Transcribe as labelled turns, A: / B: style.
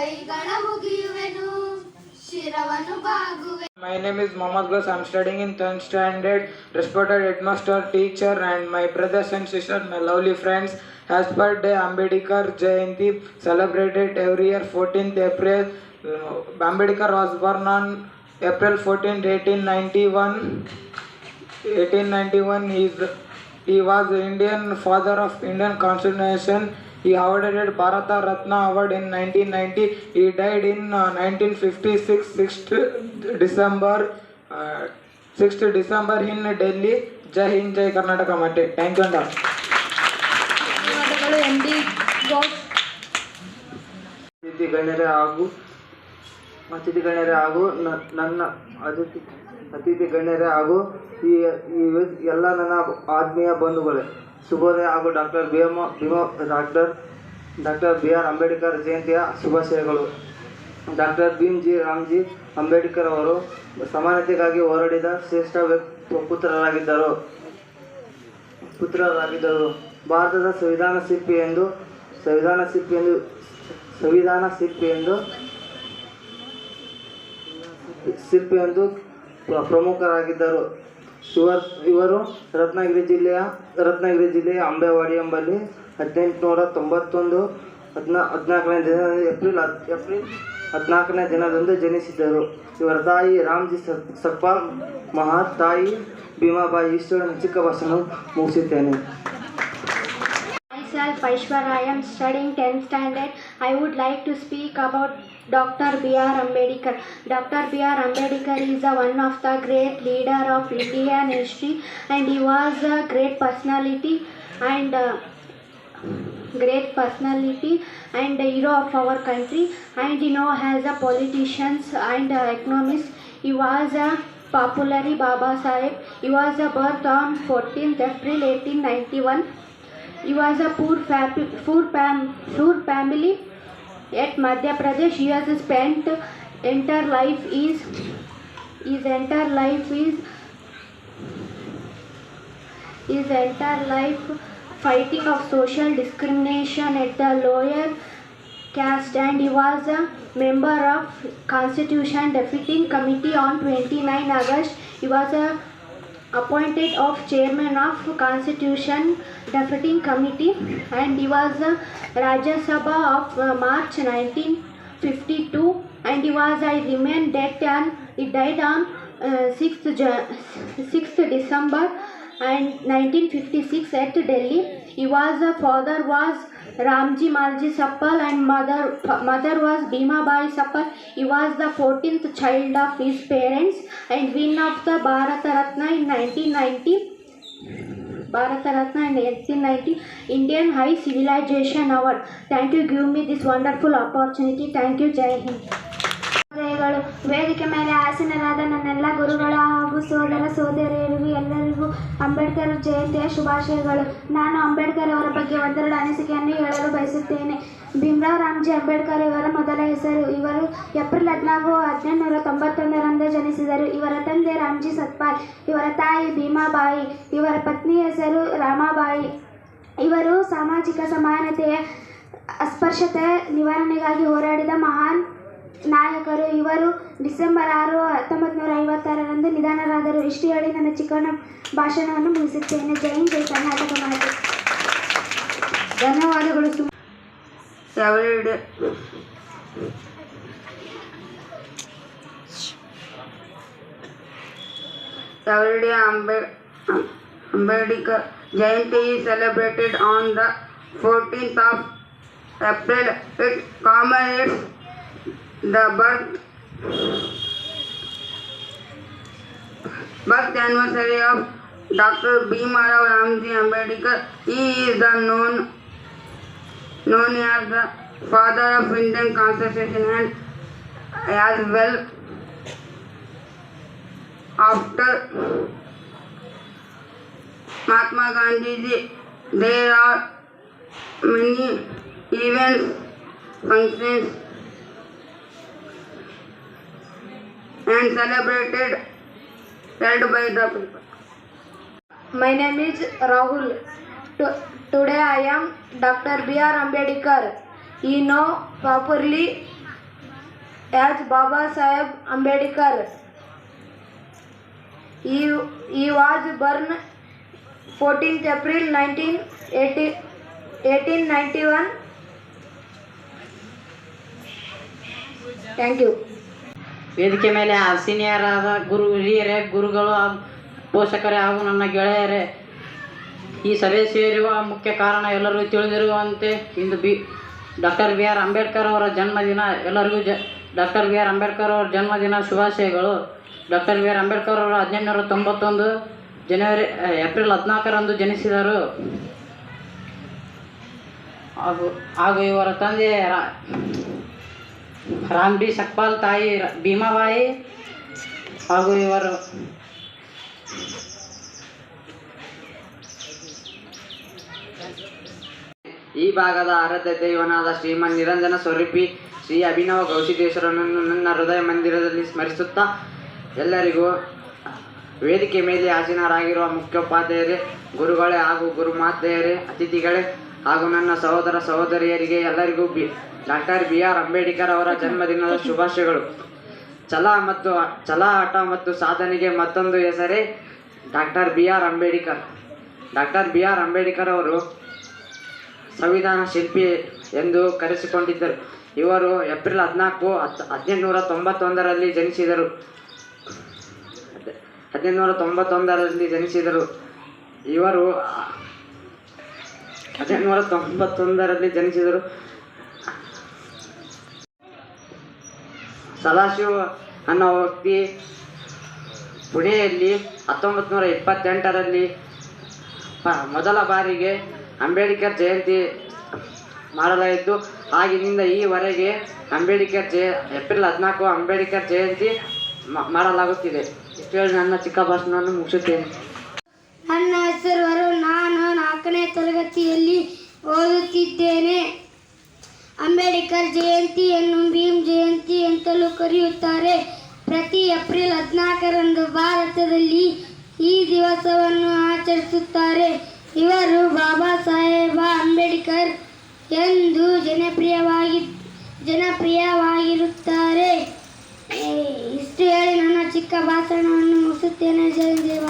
A: ಕೈಗಳ ಮುಗಿಯುವೆನು ಶಿರವನ್ನು ಬಾಗುವೆ
B: My name is Mohammad Ghaus. I'm studying in 10th standard. Respected headmaster, teacher, and my brothers and sisters, my lovely friends. As per day Ambedkar Jayanti, celebrated every year 14th April. Uh, Ambedkar was born on April 14th, 1891. 1891 he, is, he was the Indian father of Indian Constitution. He awarded Bharat Ratna award in nineteen ninety he died in nineteen fifty six sixth December sixth December in Delhi Jai Hind Jai Karnataka
A: ಮತ್ತೆ thank you madam
C: ಅತಿಥಿ ಗಣ್ಯರ ಹಾಗೂ ಅತಿಥಿ ಗಣ್ಯರ ಹಾಗೂ ನನ್ನ ಅತಿಥಿ ಅತಿಥಿ ಗಣ್ಯರ ಹಾಗೂ ಈ ಎಲ್ಲ ನನ್ನ ಆತ್ಮೀಯ ಬಂಧುಗಳೇ. ಶುಭೋದಯ ಹಾಗೂ doctor B M Bhima, doctor doctor B R Ambedkar ಜಯಂತಿಯ ಶುಭಾಶಯಗಳು. ಡಾಕ್ಟರ್ ಭೀಮ್ ಜಿ ರಾಮ್ಜಿ ಅಂಬೇಡ್ಕರ್ ಅವರು ಸಮಾನತೆಗಾಗಿ ಹೋರಾಡಿದ ಶ್ರೇಷ್ಠ ವ್ಯಕ್ತಿ, ಪುತ್ರರಾಗಿದ್ದರು. ಪುತ್ರರಾಗಿದ್ದರು. ಭಾರತದ ಸಂವಿಧಾನ ಶಿಲ್ಪಿ ಎಂದು, ಸಂವಿಧಾನ ಶಿಲ್ಪಿ ಎಂದು, ಸಂವಿಧಾನ ಶಿಲ್ಪಿ ಎಂದು ಶಿಲ್ಪಿ ಎಂದು ಪ್ರ- ಪ್ರಮುಖರಾಗಿದ್ದರು. ಇವರು ಇವರು ರತ್ನಗಿರಿ ಜಿಲ್ಲೆಯ ರತ್ನಗಿರಿ ಜಿಲ್ಲೆಯ ಅಂಬೇವಾಡಿ ಎಂಬಲ್ಲಿ ಹದಿನೆಂಟುನೂರ ತೊಂಬತ್ತೊಂದು ಹದಿನಾ ಹದಿನಾಲ್ಕನೇ ದಿನ ಏಪ್ರಿಲ್ ಹದ್ ಏಪ್ರಿಲ್ ಹದಿನಾಲ್ಕನೇ ದಿನದಂದು ಜನಿಸಿದ್ದರು ಇವರ ತಾಯಿ ರಾಮ್ಜಿ ಸರ್ ಸರ್ಪಾಲ್ ಮಹಾ ತಾಯಿ ಭೀಮಾಬಾಯಿ ಇಷ್ಟು ಚಿಕ್ಕ ಭಾಷಣ ಮುಗಿಸುತ್ತೇನೆ
D: Myself, Aishwarya, I studying studying 10th standard. I would like to speak about Dr. B.R. Ambedkar. Dr. B.R. Ambedkar is a one of the great leader of Indian history and he was a great personality and uh, great personality and hero of our country and you know as a politicians and uh, economist he was a popularly Baba Sahib. He was birth on 14th April 1891 he was a poor, poor, fam- poor family at Madhya Pradesh. He has spent entire life is his entire life is his entire life fighting of social discrimination at the lower caste and he was a member of constitution defeating committee on 29 august he was a appointed of chairman of constitution defeating committee and he was rajya sabha of uh, march 1952 and he was i remain dead and he died on uh, 6th 6th december and 1956 at delhi he was a father was ramji malji sappal and mother mother was bhima bai sappal he was the 14th child of his parents and win of the bharata ratna in 1990 bharata ratna in 1890 indian high civilization award thank you give me this wonderful opportunity thank you jai hind ಗಳು ವೇದಿಕೆ ಮೇಲೆ ಆಸೀನರಾದ ನನ್ನೆಲ್ಲ ಗುರುಗಳ ಹಾಗೂ ಸೋದರ ಸೋದರಿಯರಿಗೂ ಎಲ್ಲರಿಗೂ ಅಂಬೇಡ್ಕರ್ ಜಯಂತಿಯ ಶುಭಾಶಯಗಳು. ನಾನು ಅಂಬೇಡ್ಕರ್ ಅವರ ಬಗ್ಗೆ ಒಂದೆರಡು ಅನಿಸಿಕೆಯನ್ನು ಹೇಳಲು ಬಯಸುತ್ತೇನೆ. ಭೀಮರಾವ್ ರಾಮ್ಜಿ ಅಂಬೇಡ್ಕರ್ ಇವರ ಮೊದಲ ಹೆಸರು. ಇವರು ಏಪ್ರಿಲ್ ಹದಿನಾಲ್ಕು, ಹದಿನೆಂಟುನೂರ ತೊಂಬತ್ತೊಂದರಂದು ಜನಿಸಿದರು. ಇವರ ತಂದೆ ರಾಮ್ಜಿ ಸತ್ಪಾಲ್, ಇವರ ತಾಯಿ ಭೀಮಾಬಾಯಿ, ಇವರ ಪತ್ನಿ ಹೆಸರು ರಾಮಾಬಾಯಿ. ಇವರು ಸಾಮಾಜಿಕ ಸಮಾನತೆಯ ಅಸ್ಪರ್ಶತೆ ನಿವಾರಣೆಗಾಗಿ ಹೋರಾಡಿದ ಮಹಾನ್ ನಾಯಕರು, ಇವರು ಡಿಸೆಂಬರ್ ಆರು ಹತ್ತೊಂಬತ್ತು ನೂರ ಐವತ್ತಾರರಂದು ನಿಧನರಾದರು. ಇಷ್ಟು ಹೇಳಿ ನನ್ನ ಚಿಕ್ಕಣ್ಣ ಭಾಷಣವನ್ನು ಮುಗಿಸುತ್ತೇನೆ. ಜೈ ಜೈ ಕರ್ನಾಟಕ ಮಾತೆ. ಧನ್ಯವಾದಗಳು
C: ಸಾವಿರಡಿ ಅಂಬೇಡ್ Ambedkar Jayanti celebrated on the the 14th of it common the birth birth anniversary of Dr. B. Bhimrao Ramji Ambedkar. He is the known known as the father of Indian Constitution and as well after Mahatma Gandhi ji, there are many events, functions and celebrated held by the people.
D: My name is Rahul. To- today I am Dr. B.R. Ambedkar. He know properly as Baba Sahib Ambedkar. He, he was born 14th April 1980, 1891. Thank you.
E: ವೇದಿಕೆ ಮೇಲೆ ಸೀನಿಯರಾದ ಗುರು, ಹಿರಿಯರೇ, ಗುರುಗಳು ಪೋಷಕರೇ ಹಾಗೂ ನನ್ನ ಗೆಳೆಯರೇ, ಈ ಸಭೆ ಸೇರುವ ಮುಖ್ಯ ಕಾರಣ ಎಲ್ಲರಿಗೂ ತಿಳಿದಿರುವಂತೆ ಇಂದು B, doctor B R Ambedkar ಅವರ ಜನ್ಮದಿನ. ಎಲ್ಲರಿಗೂ ಜ, ಡಾಕ್ಟರ್ ಬಿ ಆರ್ ಅಂಬೇಡ್ಕರ್ ಅವರ ಜನ್ಮದಿನ ಶುಭಾಶಯಗಳು. ಡಾಕ್ಟರ್ ಬಿ ಆರ್ ಅಂಬೇಡ್ಕರ್ ಅವರು ಹದಿನೆಂಟುನೂರ ತೊಂಬತ್ತೊಂದು ಜನವರಿ ಏಪ್ರಿಲ್ ಹದಿನಾಲ್ಕರಂದು ಜನಿಸಿದರು. ಹಾಗೂ ಹಾಗೂ ಇವರ ತಂದೆ ರಾಮ್ ಬಿ ಸಕ್ಪಾಲ್ ತಾಯಿ ಭೀಮಾಬಾಯಿ ಹಾಗೂ ಇವರು
F: ಈ ಭಾಗದ ಆರಾಧ್ಯ ದೈವನಾದ ಶ್ರೀಮನ್ ನಿರಂಜನ ಸ್ವರೂಪಿ ಶ್ರೀ ಅಭಿನವ ಗೌಶಿದೇಶ್ವರನನ್ನು ನನ್ನ ಹೃದಯ ಮಂದಿರದಲ್ಲಿ ಸ್ಮರಿಸುತ್ತಾ ಎಲ್ಲರಿಗೂ ವೇದಿಕೆ ಮೇಲೆ ಆಸೀನರಾಗಿರುವ ಮುಖ್ಯೋಪಾಧ್ಯಾಯರೇ, ಗುರುಗಳೇ ಹಾಗೂ ಗುರುಮಾತೆಯರೇ, ಅತಿಥಿಗಳೇ ಹಾಗೂ ನನ್ನ ಸಹೋದರ ಸಹೋದರಿಯರಿಗೆ ಎಲ್ಲರಿಗೂ B doctor B R Ambedkar ಅವರ ಜನ್ಮದಿನದ ಶುಭಾಶಯಗಳು. ಛಲ ಮತ್ತು ಛಲ ಆಟ ಮತ್ತು ಸಾಧನೆಗೆ ಮತ್ತೊಂದು ಹೆಸರೇ doctor B R Ambedkar. Doctor B R Ambedkar ಅವರು ಸಂವಿಧಾನ ಶಿಲ್ಪಿ ಎಂದು ಕರೆಸಿಕೊಂಡಿದ್ದರು. ಇವರು ಏಪ್ರಿಲ್ ಹದಿನಾಲ್ಕು ಹತ್ತು ಹದಿನೆಂಟುನೂರ ತೊಂಬತ್ತೊಂದರಲ್ಲಿ ಜನಿಸಿದರು. ಹದಿನೆಂಟುನೂರ ತೊಂಬತ್ತೊಂದರಲ್ಲಿ ಜನಿಸಿದರು. ಇವರು ಹದಿನೆಂಟುನೂರ ತೊಂಬತ್ತೊಂದರಲ್ಲಿ ಜನಿಸಿದರು. ಸದಾಶಿವ ಅನ್ನೋ ವ್ಯಕ್ತಿ ಪುಣೆಯಲ್ಲಿ ಹತ್ತೊಂಬತ್ತು ನೂರ ಇಪ್ಪತ್ತೆಂಟರಲ್ಲಿ ಮೊದಲ ಬಾರಿಗೆ ಅಂಬೇಡ್ಕರ್ ಜಯಂತಿ ಮಾಡಲಾಯಿತು. ಆಗಿನಿಂದ ಈವರೆಗೆ ಅಂಬೇಡ್ಕರ್ ಜಯ, ಏಪ್ರಿಲ್ ಹದಿನಾಲ್ಕು ಅಂಬೇಡ್ಕರ್ ಜಯಂತಿ ಮಾಡಲಾಗುತ್ತಿದೆ. ಇಷ್ಟು ಹೇಳಿ ನನ್ನ ಚಿಕ್ಕ ಭಾಷಣವನ್ನು ಮುಗಿಸುತ್ತೇನೆ.
A: ನನ್ನ ಹೆಸರು ನಾನು ನಾಲ್ಕನೇ ತರಗತಿಯಲ್ಲಿ ಓದುತ್ತಿದ್ದೇನೆ. ಅಂಬೇಡ್ಕರ್ ಜಯಂತಿಯನ್ನು ಭೀಮ್ ಜಯಂತಿ ಅಂತಲೂ ಕರೆಯುತ್ತಾರೆ. ಪ್ರತಿ ಏಪ್ರಿಲ್ ಹದಿನಾಲ್ಕರಂದು ಭಾರತದಲ್ಲಿ ಈ ದಿವಸವನ್ನು ಆಚರಿಸುತ್ತಾರೆ. ಇವರು ಬಾಬಾ ಸಾಹೇಬ ಅಂಬೇಡ್ಕರ್ ಎಂದು ಜನಪ್ರಿಯವಾಗಿ, ಜನಪ್ರಿಯವಾಗಿರುತ್ತಾರೆ. ಇಷ್ಟು ಹೇಳಿ ನನ್ನ ಚಿಕ್ಕ ಭಾಷಣವನ್ನು ಮುಗಿಸುತ್ತೇನೆ. ಜೈ ದೇವ